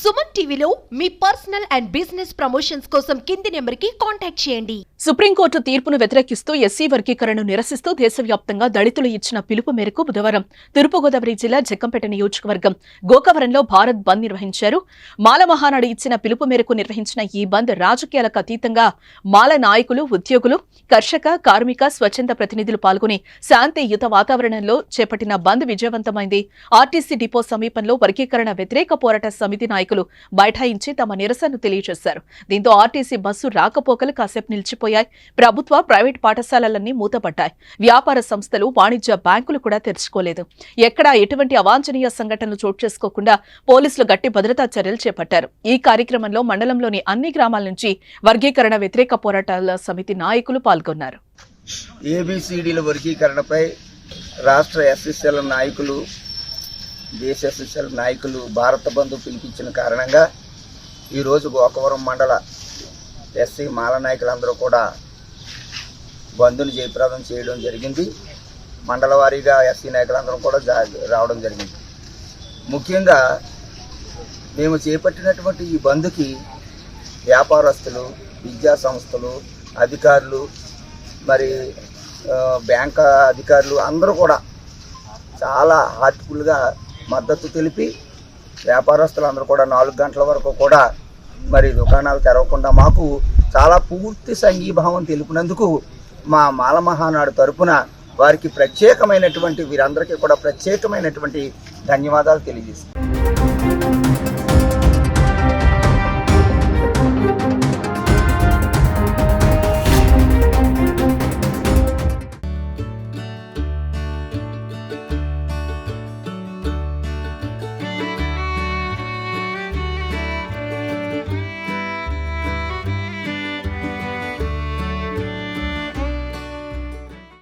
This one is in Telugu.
సుమన్ టీవీలో మీ పర్సనల్ అండ్ బిజినెస్ ప్రమోషన్స్ కోసం కింది నెంబర్కి కాంటాక్ట్ చేయండి. సుప్రీంకోర్టు తీర్పును వ్యతిరేకిస్తూ ఎస్సీ వర్గీకరణను నిరసిస్తూ దేశవ్యాప్తంగా దళితులు ఇచ్చిన పిలుపు మేరకు బుధవారం తూర్పుగోదావరి జిల్లా జక్కంపేట నియోజకవర్గం గోకవరంలో భారత్ బంద్ నిర్వహించారు. మాల మహానాడు ఇచ్చిన పిలుపు మేరకు నిర్వహించిన ఈ బంద్ రాజకీయాలకు అతీతంగా మాల నాయకులు ఉద్యోగులు కర్షక కార్మిక స్వచ్ఛంద ప్రతినిధులు పాల్గొని శాంతియుత వాతావరణంలో చేపట్టిన బంద్ విజయవంతమైంది. ఆర్టీసీ డిపో సమీపంలో వర్గీకరణ వ్యతిరేక పోరాట సమితి నాయకులు బైఠాయించి తమ నిరసనను తెలియజేశారు. దీంతో ఆర్టీసీ బస్సు రాకపోకలు కాసేపు నిలిచిపోయాయి. ప్రభుత్వ ప్రైవేట్ పాఠశాలలన్నీ మూతపడ్డాయి. వ్యాపార సంస్థలు వాణిజ్య బ్యాంకులు కూడా తెరుచుకోలేదు. ఎక్కడా ఎటువంటి అవాంఛనీయ సంఘటనలు చోటు చేసుకోకుండా పోలీసులు గట్టి భద్రతా చర్యలు చేపట్టారు. ఈ కార్యక్రమంలో మండలంలోని అన్ని గ్రామాల నుంచి వర్గీకరణ వ్యతిరేక పోరాటాల సమితి నాయకులు పాల్గొన్నారు. ఏబిసిడిల వర్గీకరణపై రాష్ట్ర ఎస్ఎస్ఎల్ నాయకులు దేశ ఎస్ఎస్ఎల్ నాయకులు భారత బంధు పిలిపించిన కారణంగా ఈరోజు గోకవరం మండల ఎస్సీ మాల నాయకులందరూ కూడా బంధుని జయప్రదం చేయడం జరిగింది. మండల వారీగా ఎస్సీ నాయకులందరూ కూడా జా- రావడం జరిగింది. ముఖ్యంగా మేము చేపట్టినటువంటి ఈ బంధుకి వ్యాపారస్తులు విద్యా సంస్థలు అధికారులు మరి బ్యాంక్ అధికారులు అందరూ కూడా చాలా హార్ట్ఫుల్గా మద్దతు తెలిపి వ్యాపారస్తులందరూ కూడా నాలుగు గంటల వరకు కూడా మరి దుకాణాలు తెరవకుండా మాకు చాలా పూర్తి సంఘీభావం తెలిపినందుకు మా మాల మహానాడు తరపున వారికి ప్రత్యేకమైనటువంటి వీరందరికీ కూడా ప్రత్యేకమైనటువంటి ధన్యవాదాలు తెలియజేస్తాం